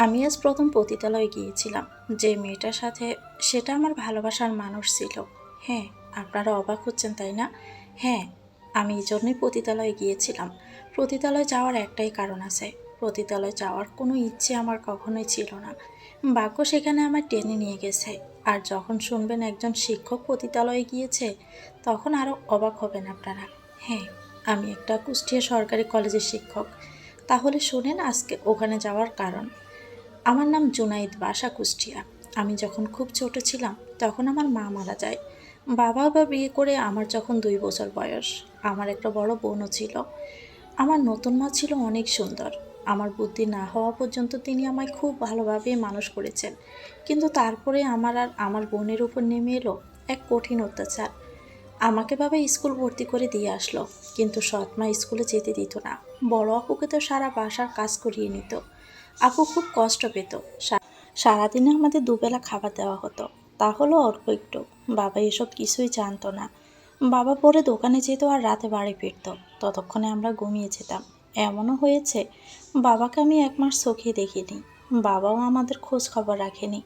আমি আজ প্রথম পতিতালয়ে গিয়েছিলাম। যে মেয়েটার সাথে সেটা আমার ভালোবাসার মানুষ ছিল। হ্যাঁ আপনারা অবাক হচ্ছেন, তাই না? হ্যাঁ আমি এই জন্যই পতিতালয়ে গিয়েছিলাম। পতিতালয়ে যাওয়ার একটাই কারণ আছে। পতিতালয়ে যাওয়ার কোনো ইচ্ছে আমার কখনোই ছিল না। ভাগ্য সেখানে আমার টেনে নিয়ে গেছে। আর যখন শুনবেন একজন শিক্ষক পতিতালয়ে গিয়েছে, তখন আরও অবাক হবেন আপনারা। হ্যাঁ আমি একটা কুষ্টিয়া সরকারি কলেজের শিক্ষক। তাহলে শোনেন আজকে ওখানে যাওয়ার কারণ। আমার নাম জুনাইদ বাসা কুষ্টিয়া আমি যখন খুব ছোট ছিলাম, তখন আমার মা মারা যায়। বাবা বা বিয়ে করে আমার যখন দুই বছর বয়স, আমার একটা বড় বোনও ছিল। আমার নতুন মা ছিল অনেক সুন্দর। আমার বুদ্ধি না হওয়া পর্যন্ত তিনি আমায় খুব ভালোভাবে মানুষ করেছেন। কিন্তু তারপরে আমার আর আমার বোনের উপর নেমে এলো এক কঠিন অত্যাচার। আমাকে বাবা স্কুল ভর্তি করে দিয়ে আসলো, কিন্তু সৎমা স্কুলে যেতে দিত না। বড় আপুকে তো সারা বাসার কাজ করিয়ে নিত। আপু খুব কষ্ট পেত। সারাদিনে আমাদের দুবেলা খাবার দেওয়া হতো। তা হলো অল্প একটু। বাবা এসব কিছুই জানতো না। বাবা পরে দোকানে যেত আর রাতে বাড়ি ফিরত। ততক্ষণে আমরা ঘুমিয়ে যেতাম। এমনও হয়েছে, বাবাকে আমি এক মাস চোখে দেখিনি। বাবাও আমাদের খোঁজ খবর রাখেনি।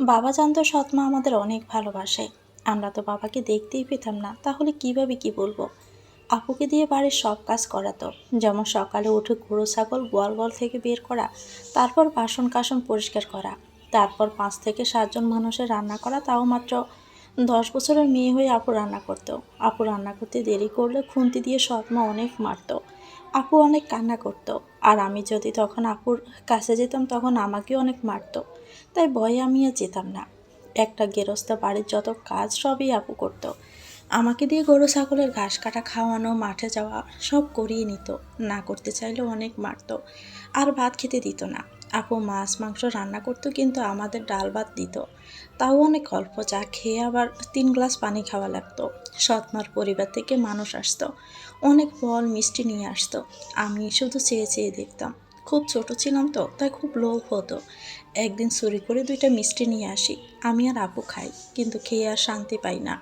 বাবা জানতো সৎমা আমাদের অনেক ভালোবাসে। আমরা তো বাবাকে দেখতেই পেতাম না। তাহলে কীভাবে কি বলব? আপুকে দিয়ে বাড়ির সব কাজ করাতো। যেমন সকালে উঠে গরু ছাগল গোয়াল গোয়াল থেকে বের করা, তারপর বাসন কাসন পরিষ্কার করা, তারপর পাঁচ থেকে সাতজন মানুষের রান্না করা, তাও মাত্র দশ বছরের মেয়ে হয়ে আপু রান্না করতো। আপু রান্না করতে দেরি করলে খুন্তি দিয়ে সৎমা অনেক মারতো। আপু অনেক কান্না করতো। আর আমি যদি তখন আপুর কাছে যেতাম, তখন আমাকেও অনেক মারতো। তাই ভয়ে আমি আর যেতাম না। একটা গেরস্তা বাড়ির যত কাজ, সবই আপু করতো। আমাকে দিয়ে গরু, ছাগলের ঘাস কাটা, খাওয়ানো, মাঠে যাওয়া সব করিয়ে নিত। না করতে চাইলেও অনেক মারতো। আর ভাত খেতে দিত না। আপু মাছ, মাংস রান্না করতো কিন্তু আমাদের ডাল ভাত দিত। তাও অনেক অল্প। চা খেয়ে আবার তিন গ্লাস পানি খাওয়া লাগতো। সৎমার পরিবার থেকে মানুষ আসতো। অনেক ফল, মিষ্টি নিয়ে আসতো। আমি শুধু চেয়ে চেয়ে দেখতাম। খুব ছোট ছিলাম তো, তাই খুব লোভ হতো। একদিন চুরি করে দুইটা মিষ্টি নিয়ে আসি। আমি আর আপু খাই, কিন্তু খেয়ে আর শান্তি পাই না।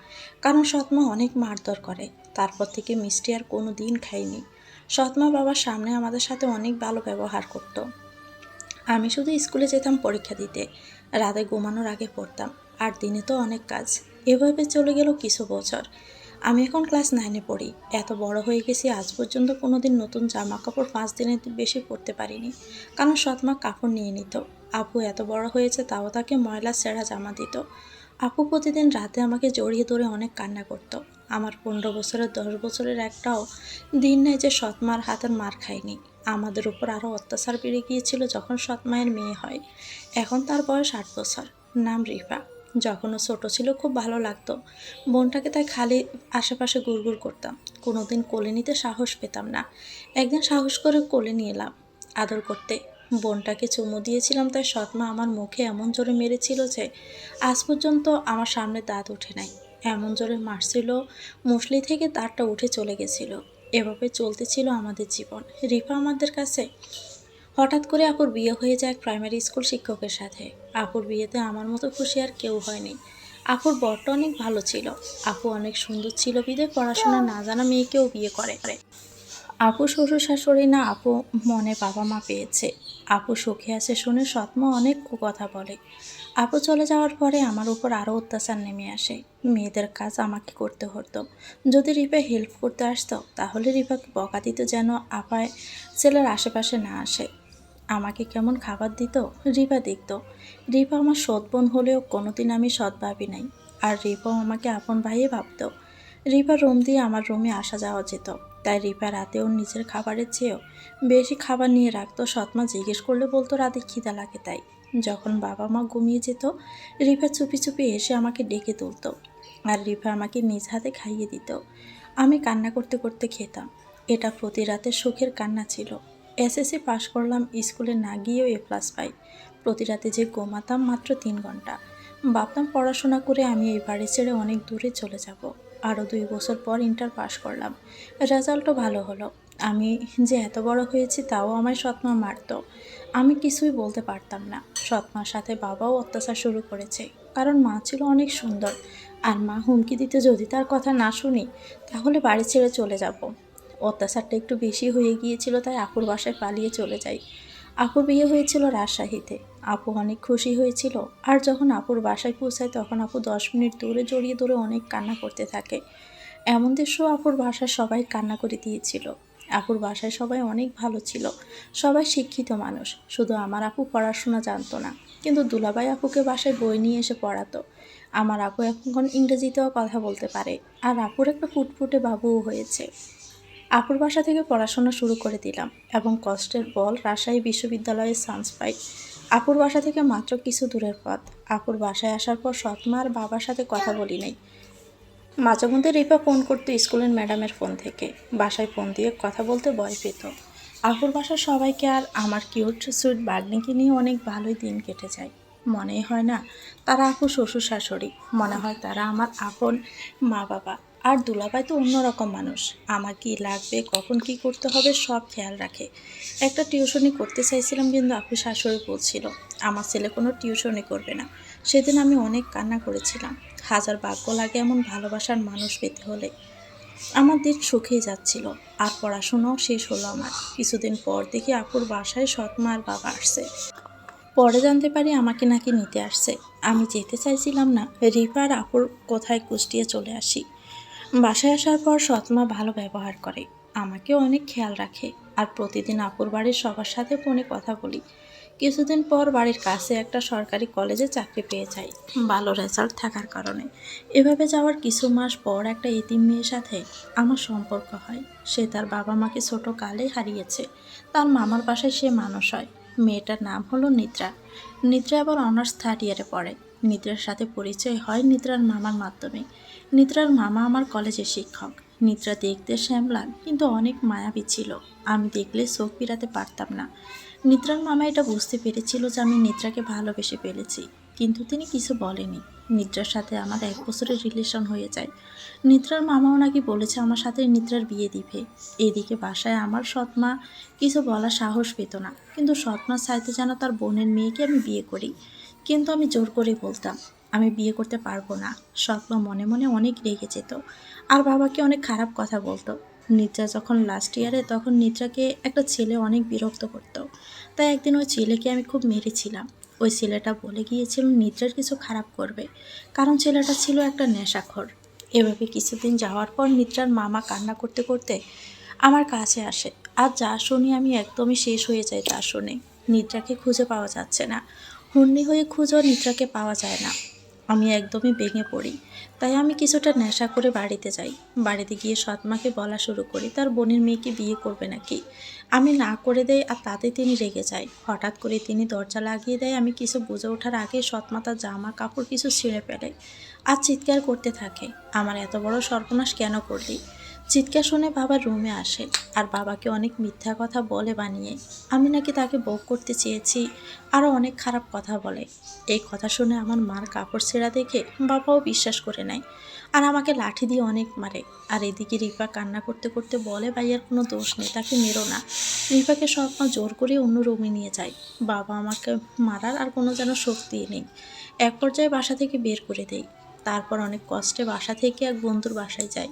কারণ সৎমা অনেক মারধর করে। তারপর থেকে মিষ্টি আর কোনো দিন খাইনি। সৎমা বাবার সামনে আমাদের সাথে অনেক ভালো ব্যবহার করতো। আমি শুধু স্কুলে যেতাম পরীক্ষা দিতে। রাতে ঘুমানোর আগে পড়তাম। আর দিনে তো অনেক কাজ। এভাবে চলে গেল কিছু বছর। আমি এখন ক্লাস নাইনে পড়ি। এত বড় হয়ে গেছি, আজ পর্যন্ত কোনো দিন নতুন জামা কাপড় পাঁচ দিনের বেশি পরতে পারিনি। কারণ সৎমা কাপড় নিয়ে নিত? আপু এত বড় হয়েছে, তাও তাকে ময়লা ছেঁড়া জামা দিত। আপু প্রতিদিন রাতে আমাকে জড়িয়ে ধরে অনেক কান্না করতো। আমার পনেরো বছরের দশ বছরের একটাও দিন নেই যে সৎমার হাতের মার খায়নি। আমাদের উপর আরও অত্যাচার বেড়ে গিয়েছিল যখন সৎমায়ের মেয়ে হয়। এখন তার বয়স আট বছর। নাম রিফা। যখন ও ছোটো ছিল খুব ভালো লাগতো। বোনটাকে তাই খালি আশেপাশে গুড়গুড় করতাম। কোনোদিন কোলে নিতে সাহস পেতাম না। একদিন সাহস করে কোলে নিয়ে এলাম আদর করতে। বোনটাকে চুমু দিয়েছিলাম তাই সৎমা আমার মুখে এমন জোরে মেরেছিল যে আজ পর্যন্ত আমার সামনে দাঁত ওঠে নাই। এমন জোরে মারছিল, মুসলি থেকে দাঁতটা উঠে চলে গেছিল। এভাবে চলতেছিল আমাদের জীবন। রিফা আমাদের কাছে হঠাৎ করে আপুর বিয়ে হয়ে যায় প্রাইমারি স্কুল শিক্ষকের সাথে। আপুর বিয়েতে আমার মতো খুশি আর কেউ হয়নি। আপুর বরটা অনেক ভালো ছিল। আপু অনেক সুন্দর ছিল বিদে, পড়াশোনা না জানা মেয়েকেও বিয়ে করে। আপু শ্বশুর শাশুড়ি না, আপু মনে বাবা মা পেয়েছে। আপু সুখে আছে শুনে সৎমা অনেক কথা বলে। আপু চলে যাওয়ার পরে আমার উপর আরও অত্যাচার নেমে আসে। মেয়েদের কাজ আমাকে করতে হতো। যদি রিপা হেল্প করতে আসতো, তাহলে রিপাকে বকা দিত যেন আপায় ছেলের আশেপাশে না আসে। আমাকে কেমন খাবার দিত? রিপা দেখত। রিপা আমার সৎ বোন হলেও কোনোদিন আমি সৎ ভাবি নাই। আর রিপাও আমাকে আপন ভাইয়ে ভাবতো। রিপা রুম দিয়ে আমার রুমে আসা যাওয়া যেত। তাই রিপা রাতে ওর নিজের খাবারের চেয়েও বেশি খাবার নিয়ে রাখতো। সৎমা জিজ্ঞেস করলে বলতো, রাতে খিদা লাগে তাই? যখন বাবা মা ঘুমিয়ে যেত রিফা চুপি চুপি এসে আমাকে ডেকে তুলতো আর রিফা আমাকে নিজ হাতে খাইয়ে দিত। আমি কান্না করতে করতে খেতাম। এটা প্রতি রাতে সুখের কান্না ছিল। এসএসসি পাশ করলাম স্কুলে না গিয়েও এ প্লাস পাই। প্রতি রাতে যে ঘুমাতাম মাত্র তিন ঘণ্টা। ভাবতাম পড়াশোনা করে আমি এই বাড়ি ছেড়ে অনেক দূরে চলে যাব। আরও দুই বছর পর ইন্টার পাশ করলাম। রেজাল্টও ভালো হলো। আমি যে এত বড় হয়েছি তাও আমায় সৎমা মারতো। আমি কিছুই বলতে পারতাম না। সৎমার সাথে বাবাও অত্যাচার শুরু করেছে। কারণ মা ছিল অনেক সুন্দর। আর মা হুমকি দিতে যদি তার কথা না শুনি, তাহলে বাড়ি ছেড়ে চলে যাব। অত্যাচারটা একটু বেশি হয়ে গিয়েছিল, তাই আপুর বাসায় পালিয়ে চলে যাই। আপুর বিয়ে হয়েছিল রাজশাহীতে। আপু অনেক খুশি হয়েছিল, আর যখন আপুর বাসায় পৌঁছায় তখন আপু দশ মিনিট দূরে জড়িয়ে ধরে অনেক কান্না করতে থাকে। এমন দৃশ্য আপুর বাসায় সবাই কান্না করে দিয়েছিল। আপুর বাসায় সবাই অনেক ভালো ছিল, সবাই শিক্ষিত মানুষ। শুধু আমার আপু পড়াশোনা জানতো না, কিন্তু দুলাভাই আপুকে বাসায় বই নিয়ে এসে পড়াতো। আমার আপু এখন ইংরেজিতেও কথা বলতে পারে, আর আপুর একটা ফুটফুটে বাবুও হয়েছে। আপুর বাসা থেকে পড়াশোনা শুরু করে দিলাম এবং কষ্টের বল রাজশাহী বিশ্ববিদ্যালয়ে চান্স পাই। আপুর বাসা থেকে মাত্র কিছু দূরের পথ। আপুর বাসায় আসার পর সৎমা আর বাবার সাথে কথা বলি নাই। মাঝে মধ্যে রিপা ফোন করতো স্কুলের ম্যাডামের ফোন থেকে। বাসায় ফোন দিয়ে কথা বলতে ভয় পেত। আপুর বাসার সবাইকে আর আমার কিউট সুইট বাগনিকে নিয়ে অনেক ভালোই দিন কেটে যায়। মনেই হয় না, তারা আপু শ্বশুর শাশুড়ি মনে হয় তারা আমার আপন মা বাবা আর দুলাভাই তো অন্যরকম মানুষ। আমার কি লাগবে, কখন কি করতে হবে সব খেয়াল রাখে। একটা টিউশনি করতে চাইছিলাম কিন্তু আপু শাশুড়ি বলছিল, আমার ছেলে কোনো টিউশনি করবে না। সেদিন আমি অনেক কান্না করেছিলাম। হাজার ভাগ্য লাগে এমন ভালোবাসার মানুষ পেতে হলে। আমার দিন সুখেই যাচ্ছিল, আর পড়াশোনাও শেষ হলো আমার। কিছুদিন পর দেখি আপুর বাসায় সৎমা আর বাবা আসছে। পরে জানতে পারি আমাকে নাকি নিতে আসছে। আমি যেতে চাইছিলাম না রিপার আপুর কোথায় কুষ্টিয়ে চলে আসি। বাসায় আসার পর সৎমা ভালো ব্যবহার করে। আমাকেও অনেক খেয়াল রাখে আর প্রতিদিন আপুর বাড়ির সবার সাথে ফোনে কথা বলি। কিছুদিন পর বাড়ির কাছে একটা সরকারি কলেজে চাকরি পেয়ে যাই। ভালো রেজাল্ট থাকার কারণে। এভাবে যাওয়ার কিছু মাস পর একটা এতিম মেয়ের সাথে আমার সম্পর্ক হয়। সে তার বাবা মাকে ছোট কালে হারিয়েছে। তার মামার বাসায় সে মানুষ হয়। মেয়েটার নাম হলো নিদ্রা। নিদ্রা আবার অনার্স থার্ড ইয়ারে পড়ে। নিদ্রার সাথে পরিচয় হয় নিদ্রার মামার মাধ্যমে। নিদ্রার মামা আমার কলেজের শিক্ষক। নিদ্রা দেখতে শ্যামলাল কিন্তু অনেক মায়াবী ছিল। আমি দেখলে চোখ ফিরাতে পারতাম না। নিদ্রার মামা এটা বুঝতে পেরেছিল যে আমি নিদ্রাকে ভালোবেসে ফেলেছি, কিন্তু তিনি কিছু বলেনি। নিদ্রার সাথে আমার এক বছরের রিলেশন হয়ে যায়। নিদ্রার মামাও নাকি বলেছে আমার সাথে নিদ্রার বিয়ে দিবে। এদিকে বাসায় আমার সৎমা কিছু বলার সাহস পেত না, কিন্তু সৎমা চাইতে যেন তার বোনের মেয়েকে আমি বিয়ে করি। কিন্তু আমি জোর করে বলতাম আমি বিয়ে করতে পারব না। স্বপ্ন মনে মনে অনেক রেগে যেত। আর বাবাকে অনেক খারাপ কথা বলতো। নিদ্রা যখন লাস্ট ইয়ারে তখন নিদ্রাকে একটা ছেলে অনেক বিরক্ত করতো। তাই একদিন ওই ছেলেকে আমি খুব মেরেছিলাম। ওই ছেলেটা বলে গিয়েছিল, নিদ্রার কিছু খারাপ করবে। কারণ ছেলেটা ছিল একটা নেশাখোর। এভাবে কিছুদিন যাওয়ার পর নিদ্রার মামা কান্না করতে করতে আমার কাছে আসে। আর যা শুনি আমি একদমই শেষ হয়ে যাই তা শুনে। নিদ্রাকে খুঁজে পাওয়া যাচ্ছে না। হুন্নি হয়ে খুঁজেও নিদ্রাকে পাওয়া যায় না। আমি একদমই ভেঙে পড়ি। তাই আমি কিছুটা নেশা করে বাড়িতে যাই। বাড়িতে গিয়ে সৎমাকে বলা শুরু করি, তার বোনের মেয়েকে বিয়ে করবে নাকি? আমি না করে দেই আর তাতে তিনি রেগে যায়। হঠাৎ করে তিনি দরজা লাগিয়ে দেয়, আমি কিছু বুঝে ওঠার আগে সৎমা তার জামা কাপড় কিছু ছিঁড়ে ফেলে আর চিৎকার করতে থাকে, আমার এত বড় সর্বনাশ কেন করলি? চিৎকার শুনে বাবা রুমে আসে আর বাবাকে অনেক মিথ্যা কথা বলে বানিয়ে। আমি নাকি তাকে বক করতে চেয়েছি, আরও অনেক খারাপ কথা বলে। এই কথা শুনে আমার মার কাপড় ছেঁড়া দেখে বাবাও বিশ্বাস করে নেয় আর আমাকে লাঠি দিয়ে অনেক মারে। আর এদিকে রিপা কান্না করতে করতে বলে ভাইয়ার কোনো দোষ নেই, তাকে মেরো না। রিপাকে সব মা জোর করে অন্য রুমে নিয়ে যায়। বাবা আমাকে মারার আর কোনো যেন শক্তি নেই। এক পর্যায়ে বাসা থেকে বের করে দেয়। তারপর অনেক কষ্টে বাসা থেকে এক বন্ধুর বাসায় যাই।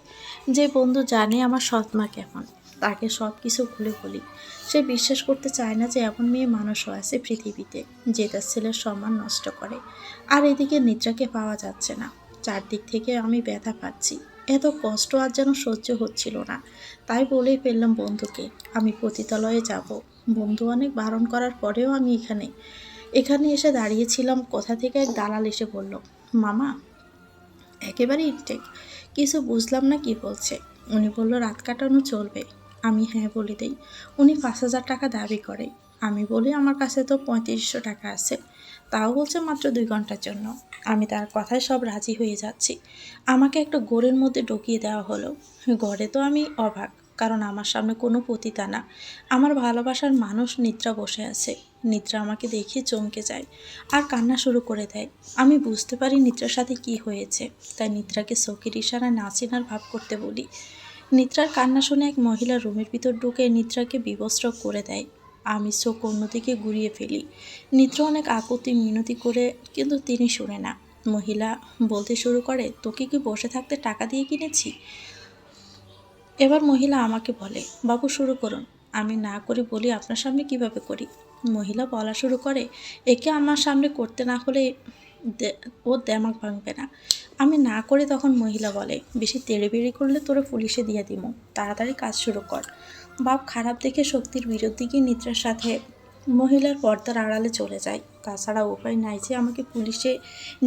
যে বন্ধু জানে আমার সৎ মা কেমন, তাকে সব কিছু খুলে বলি। সে বিশ্বাস করতে চায় না যে এমন মেয়ে মানুষও আছে পৃথিবীতে, যে তার ছেলের সম্মান নষ্ট করে। আর এদিকে নিদ্রাকে পাওয়া যাচ্ছে না। চারদিক থেকে আমি ব্যথা পাচ্ছি। এত কষ্ট আর যেন সহ্য হচ্ছিল না। তাই বলেই ফেললাম বন্ধুকে, আমি পতিতালয়ে যাব। বন্ধু অনেক বারণ করার পরেও আমি এখানে। এখানে এসে দাঁড়িয়েছিলাম, কোথা থেকে এক দালাল এসে বলল, মামা একেবারে ঠিক। কিছু বুঝলাম না কি বলছে। উনি বলল, রাত কাটানো চলবে। আমি হ্যাঁ বলে দিই। উনি পাঁচ হাজার টাকা দাবি করে। আমি বলি, আমার কাছে তো পঁয়ত্রিশশো টাকা আছে। তাও বলছে মাত্র দুই ঘণ্টার জন্য। আমি তার কথায় সব রাজি হয়ে যাচ্ছি। আমাকে একটা গোড়ের মধ্যে ঢুকিয়ে দেওয়া হলো। গড়ে তো আমি অবাক। কারণ আমার সামনে কোনো পতিতা না। আমার ভালোবাসার মানুষ নিদ্রা বসে আছে। নিদ্রা আমাকে দেখে চমকে যায় আর কান্না শুরু করে দেয়। আমি বুঝতে পারি নিদ্রার সাথে কি হয়েছে। তাই নিদ্রাকে চোখের ইশারায় নাচিনার ভাব করতে বলি। নিদ্রার কান্না শুনে এক মহিলা রুমের ভিতর ঢুকে নিদ্রাকে বিবস্ত্র করে দেয়। আমি চোখ অন্যদিকে ঘুরিয়ে ফেলি। নিদ্রা অনেক আকুতি মিনতি করে, কিন্তু তিনি শুনে না। মহিলা বলতে শুরু করে, তোকে কি বসে থাকতে টাকা দিয়ে কিনেছি? এবার মহিলা আমাকে বলে, বাবু, শুরু করুন। আমি না করে বলি আপনার সামনে কীভাবে করি? মহিলা বলা শুরু করে, একে আমার সামনে করতে না হলে ওর দেমাক ভাঙবে না। আমি না করে তখন মহিলা বলে, বেশি তেড়ে করলে তোরে পুলিশে দিয়ে দিমু। তাড়াতাড়ি কাজ শুরু কর। বাপ খারাপ দেখে শক্তির বিরুদ্ধে গিয়ে নিদ্রার সাথে মহিলার পর্দার আড়ালে চলে যায়। তাছাড়া উপায় নাই যে আমাকে পুলিশে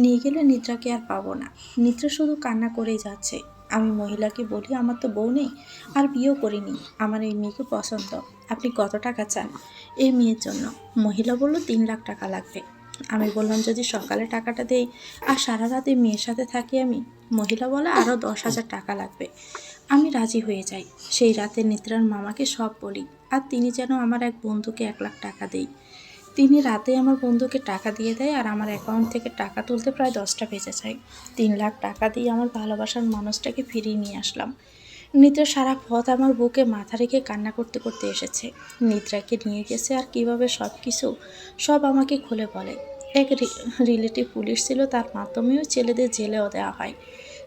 নিয়ে গেলে নিদ্রাকে আর পাবো না। নিদ্রা শুধু কান্না করেই যাচ্ছে। আমি মহিলাকে বলি, আমার তো বউ নেই, আর বিয়েও করিনি। আমার এই মেয়েকে পছন্দ। আপনি কত টাকা চান? এই মেয়ের জন্য। মহিলা বলল, তিন লাখ টাকা লাগবে। আমি বললাম, যদি সকালে টাকাটা দেই, আর সারা রাতে মেয়ের সাথে থাকি আমি? মহিলা বলে আরও দশ হাজার টাকা লাগবে। আমি রাজি হয়ে যাই। সেই রাতে নিদ্রার মামাকে সব বলি, আর তিনি যেন আমার এক বন্ধুকে এক লাখ টাকা দেই। তিনি রাতে আমার বন্ধুকে টাকা দিয়ে দেয় আর আমার অ্যাকাউন্ট থেকে টাকা তুলতে প্রায় দশটা বেজে যায়। তিন লাখ টাকা দিয়ে আমার ভালোবাসার মানুষটাকে ফিরিয়ে নিয়ে আসলাম। নিদ্রা সারা পথ আমার বুকে মাথা রেখে কান্না করতে করতে এসেছে। নিদ্রাকে নিয়ে গেছে আর কীভাবে সব কিছু সব আমাকে খুলে বলে। এক রিলেটিভ পুলিশ ছিল, তার মাধ্যমেও ছেলেদের জেলেও দেওয়া হয়।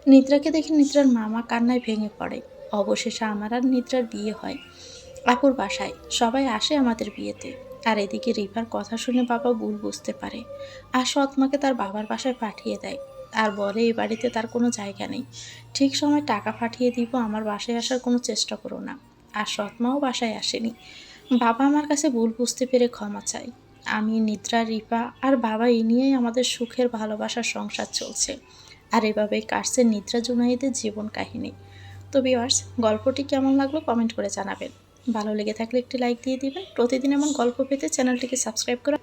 নিদ্রাকে দেখে নিদ্রার মামা কান্নায় ভেঙে পড়ে। অবশেষে আমার আর নিদ্রার বিয়ে হয়। আপুর বাসায় সবাই আসে আমাদের বিয়েতে। আর এদিকে রিভার কথা শুনে বাবা ভুল বুঝতে পারে। আর সৎমাকে তার বাবার বাসায় পাঠিয়ে দেয়। আর বলে এই বাড়িতে তার কোনো জায়গা নেই। ঠিক সময় টাকা পাঠিয়ে দিব, আমার বাসায় আসার কোনো চেষ্টা করো না। আর সৎমাও বাসায় আসেনি। বাবা আমার কাছে ভুল বুঝতে পেরে ক্ষমা চাই আমি, নিদ্রা রিপা আর বাবা এই নিয়েই আমাদের সুখের ভালোবাসার সংসার চলছে। আর এভাবেই কাটছে নিদ্রা জুনাইদের জীবন কাহিনী। তো ভিওয়ার্স গল্পটি কেমন লাগল কমেন্ট করে জানাবেন। ভালো লেগে থাকলে একটি লাইক দিয়ে দিবেন। প্রতিদিন এমন গল্প পেতে চ্যানেলটিকে সাবস্ক্রাইব করে